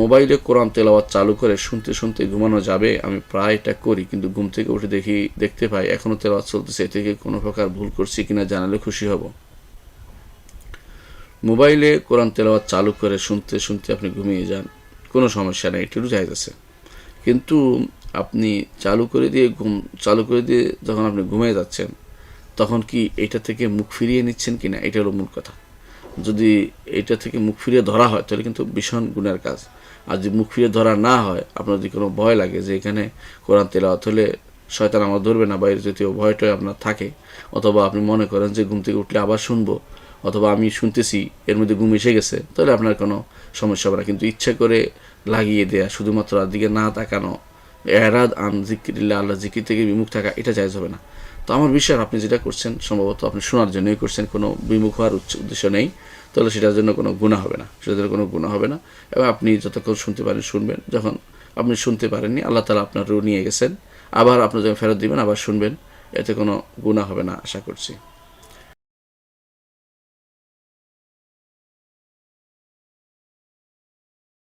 মোবাইলে কোরআন তেলাওয়াত চালু করে শুনতে শুনতে ঘুমানো যাবে, আমি প্রায় এটা করি, কিন্তু ঘুম থেকে উঠে দেখি, দেখতে পাই এখনও তেলাওয়াত চলতেছে থেকে কোনো প্রকার ভুল করছি কিনা জানালে খুশি হব। মোবাইলে কোরআন তেলাওয়াত চালু করে শুনতে শুনতে আপনি ঘুমিয়ে যান, কোনো সমস্যা নেই, একটু আছে কিন্তু আপনি চালু করে দিয়ে ঘুম, চালু করে দিয়ে যখন আপনি ঘুমিয়ে যাচ্ছেন, তখন কি এটা থেকে মুখ ফিরিয়ে নিচ্ছেন কিনা এটা হলো মূল কথা। যদি এটা থেকে মুখ ফিরিয়ে ধরা হয়, তাহলে কিন্তু ভীষণ গুণের কাজ। আর যদি মুখ ফিরিয়ে ধরা না হয়, আপনার যদি কোনো ভয় লাগে যে এখানে কোরআন তেলাওয়াত হলে শয়তান আমার ধরবে না বা বাইরে যদি ভয়টয় আপনার থাকে, অথবা আপনি মনে করেন যে ঘুম থেকে উঠলে আবার শুনব, অথবা আমি শুনতেছি, এর মধ্যে ঘুম এসে গেছে, তাহলে আপনার কোনো সমস্যা হবে না। কিন্তু ইচ্ছা করে লাগিয়ে দেয়া, শুধুমাত্র আর দিকে না তাকানো এরাদ আন জিকিরিল্লা আল্লাহ জিকির থেকে বিমুখ থাকা, এটা জায়জ হবে না। তো আমার বিশ্বাস আপনি যেটা করছেন, সম্ভবত আপনি শোনার জন্যই করছেন, কোনো বিমুখ হওয়ার উদ্দেশ্য নেই। তাহলে সেটার জন্য কোনো গুণা হবে না। সেটার জন্য কোনো গুণা হবে না। এবং আপনি যতক্ষণ শুনতে পারেন, শুনবেন। যখন আপনি শুনতে পারেননি, আল্লাহ তালা আপনার রু নিয়ে গেছেন। আবার আপনি যখন ফেরত দিবেন, আবার শুনবেন। এতে কোনো গুণা হবে না, আশা করছি।